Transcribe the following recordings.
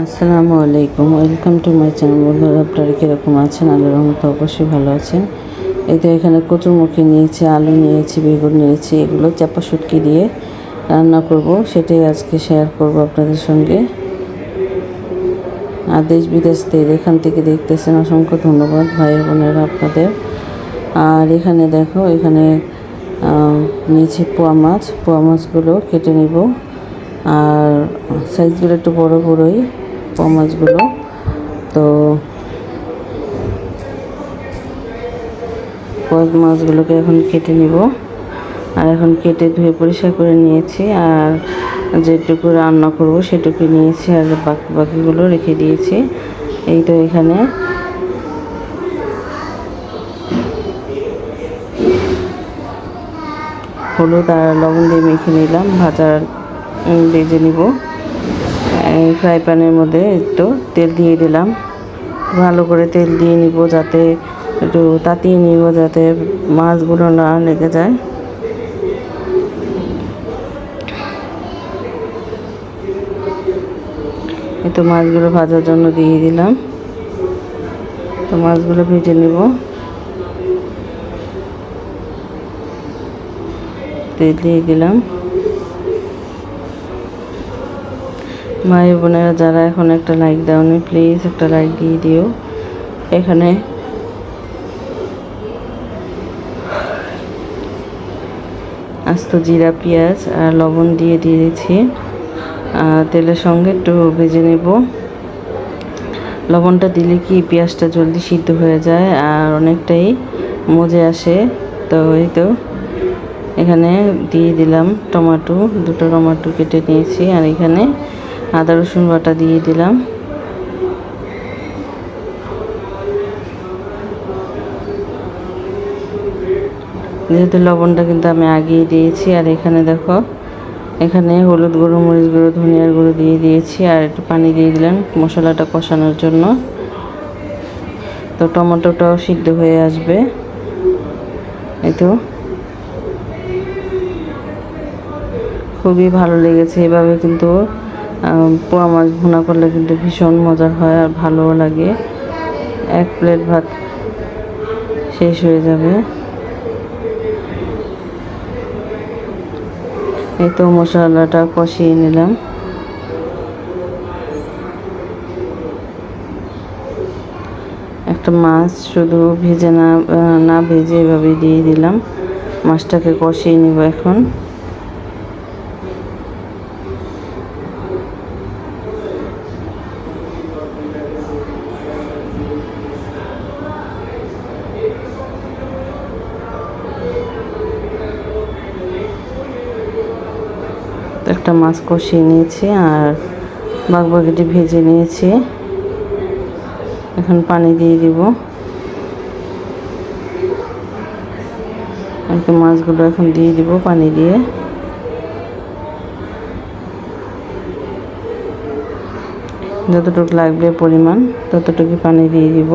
আসসালামু আলাইকুম। Welcome to my channel বন্ধুরা, আপনারা কীরকম আছেন? আল্লাহর রহমতে অবশ্যই ভালো আছেন। এই তো এখানে কচুরমুখী নিয়েছি, আলু নিয়েছি, বেগুন নিয়েছি, এগুলো চাপা শুটকি দিয়ে রান্না করব। সেটাই আজকে শেয়ার করব আপনাদের সঙ্গে। আর দেশ বিদেশ থেকে এখান থেকে দেখতেছেন, অসংখ্য ধন্যবাদ ভাই বোনেরা আপনাদের। আর এখানে দেখো, এখানে নিয়েছি পোয়া মাছ। পোয়া মাছগুলো কেটে নিব। আর সাইজগুলো একটু বড় বড়ই। পোয়া মাছগুলো তো পোয়া মাছগুলোকে এখন কেটে নিব। আর এখন কেটে ধুয়ে পরিষ্কার করে নিয়েছি। আর যেটুকু রান্না করব সেটুকু নিয়েছি আর বাকি বাকিগুলো রেখে দিয়েছি। এই তো এখানে। হলুদ আর লবণ দিয়ে মেখে নিলাম। ভাজার বেজে নিব। ফ্রাই প্যানের মধ্যে একটু তেল দিয়ে দিলাম। ভালো করে তেল দিয়ে নিব যাতে একটু তাতিয়ে নিব যাতে মাছগুলো না লেগে যায়। এই তো মাছগুলো ভাজার জন্য দিয়ে দিলাম। তো মাছগুলো ভেজে নিব। তেল দিয়ে দিলাম। ভাই বোনেরা, যারা এখন একটা লাইক দাওনি প্লিজ একটা লাইক দিয়ে দিও। এখানে আস্ত জিরা পেঁয়াজ আর লবণ দিয়ে দিয়ে দিচ্ছি। তেলের সঙ্গে একটু ভেজে নেব। লবণটা দিলে কি পেঁয়াজটা জলদি সিদ্ধ হয়ে যায় আর অনেকটাই মজে আসে। তো এই তো, এখানে দিয়ে দিলাম টমেটো, দুটো টমেটো কেটে নিয়েছি। আর এখানে আদা, রসুন বাটা দিয়ে দিলাম। যেহেতু লবণটা কিন্তু আমি আগিয়ে দিয়েছি, আর এখানে দেখো, এখানে হলুদ গুঁড়ো, মরিচ গুঁড়ো, ধনিয়ার গুঁড়ো দিয়ে দিয়েছি, আর একটু পানি দিয়ে দিলাম মশলাটা কষানোর জন্য। তো টমেটোটাও সিদ্ধ হয়ে আসবে। এই তো। খুবই ভালো লেগেছে এভাবে কিন্তু পোয়া মাছ ভুনা করলে কিন্তু ভীষণ মজার হয় আর ভালোও লাগে। এক প্লেট ভাত শেষ হয়ে যাবে। এই তো মশলাটা কষিয়ে নিলাম। একটা মাছ শুধু ভেজে না না ভেজে এভাবে দিয়ে দিলাম। মাছটাকে কষিয়ে নিব এখন। একটা মাছ কষিয়ে নিয়েছি আর বাগবাগিটি ভেজে নিয়েছি। এখন পানি দিয়ে দিব। মাছগুলো এখন দিয়ে দিব পানি দিয়ে। যতটুকু লাগবে পরিমাণ ততটুকু পানি দিয়ে দিব।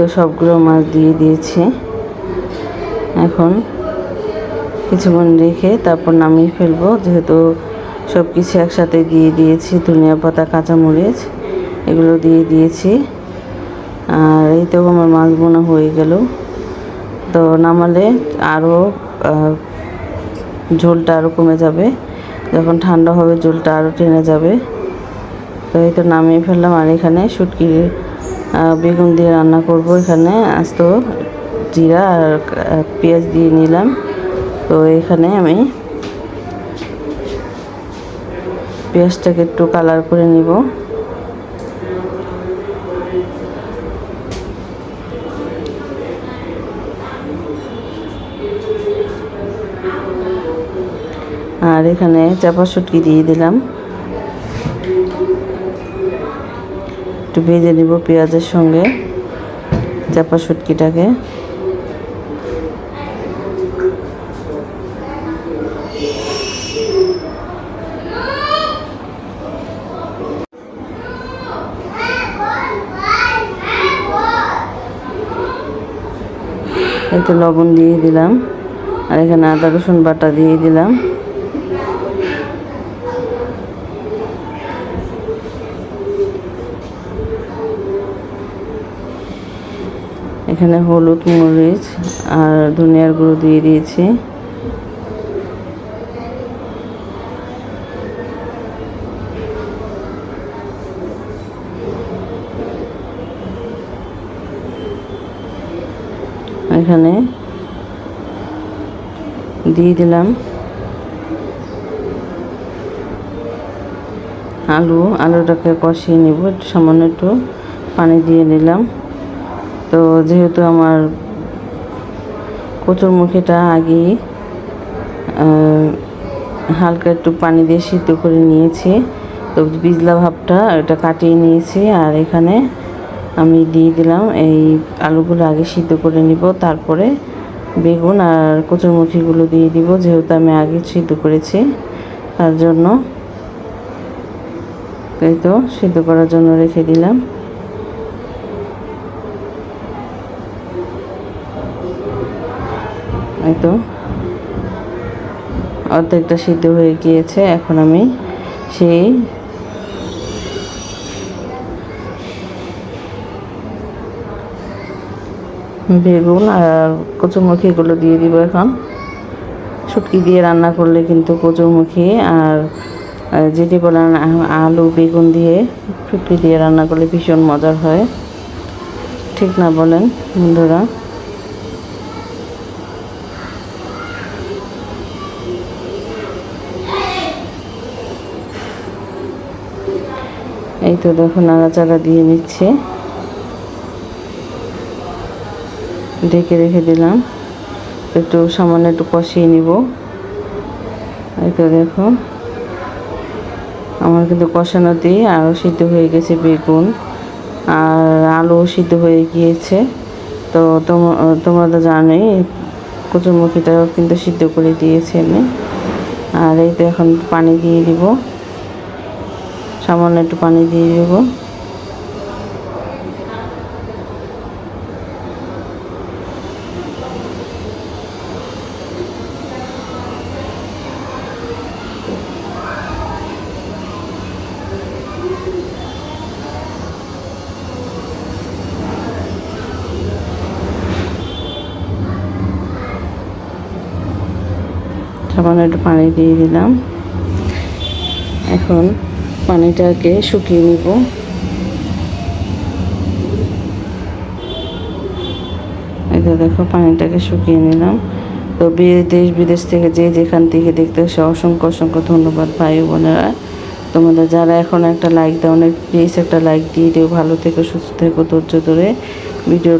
তো সবগুলো মাছ দিয়ে দিয়েছি। এখন কিছুক্ষণ রেখে তারপর নামিয়ে ফেলব। যেহেতু সব কিছু একসাথে দিয়ে দিয়েছি ধনিয়া পাতা কাঁচামরিচ এগুলো দিয়ে দিয়েছি। আর এই তো আমার মাছ বোনা হয়ে গেল। তো নামালে আরও ঝোলটা আরও কমে যাবে। যখন ঠান্ডা হবে ঝোলটা আরও টেনে যাবে। তো এই তো নামিয়ে ফেললাম। আর এখানে শুটকির আহ, বেগুন দিয়ে রান্না করব এখানে, আস্ত জিরা আর পেঁয়াজ দিয়ে নিলাম। তো এখানে আমি পেঁয়াজটাকে একটু কালার করে নিব। আর এখানে চাপা শুটকি দিয়ে দিলাম। ভেজে নিব পেঁয়াজের সঙ্গে চাপা শুটকিটাকে। একটু লবণ দিয়ে দিলাম। আর এখানে আদা রসুন বাটা দিয়ে দিলাম। এখানে হলুদ, মরিচ আর ধনিয়ার গুঁড়ো দিয়ে দিয়েছি। এখানে দিয়ে দিলাম আলু। আলুটাকে কষিয়ে নিব সামান্য একটু পানি দিয়ে নিলাম। তো যেহেতু আমার কচুরমুখিটা আহ, হালকা একটু পানি দিয়ে সিদ্ধ করে নিয়েছি তো বিজলা ভাবটা এটা কাটিয়ে নিয়েছি আর এখানে আমি দিয়ে দিলাম এই আলুগুলো আগে সিদ্ধ করে নিব তারপরে বেগুন আর কচুরমুখিগুলো দিয়ে দিব যেহেতু আমি আগে সিদ্ধ করেছি তার জন্য এই তো সিদ্ধ করার জন্য রেখে দিলাম। তো? অর্ধেকটা সিদ্ধ হয়ে গিয়েছে, এখন আমি সেই বেগুন আর কচুরমুখিগুলো দিয়ে দিব এখন। শুটকি দিয়ে রান্না করলে কিন্তু কচুরমুখি আর যেটি বলেন আলু, বেগুন দিয়ে শুটকি দিয়ে রান্না করলে ভীষণ মজার হয়। ঠিক না বলেন বন্ধুরা? এই তো দেখো নাড়াচাড়া দিয়ে নিচ্ছে। ঢেকে রেখে দিলাম। একটু সামান্য একটু কষিয়ে নিব। এই তো দেখো। আমার কিন্তু কষানো কষানোতেই আরও সিদ্ধ হয়ে গেছে বেগুন। আর আলু সিদ্ধ হয়ে গিয়েছে। তো তোম- তোমরা তো জানোই কচুরমুখিটাও কিন্তু সিদ্ধ করে দিয়েছে আমি আর এই তো এখন পানি দিয়ে দিব। সামান্য একটু পানি দিয়ে দেবো। সামান্য একটু পানি দিয়ে দিলাম। এখন পানিটাকে শুকিয়ে নিব। তো দেখো, পানিটাকে শুকিয়ে নিলাম। তো দেশ বিদেশ থেকে যে যেখান থেকে দেখতে আসে, অসংখ্য অসংখ্য ধন্যবাদ ভাই বোনেরা। তোমাদের যারা এখন একটা লাইক দাও না প্লিজ একটা লাইক দিয়ে দিও। ভালো থেকো, সুস্থ থেকো, ধৈর্য ধরে। ভিডিও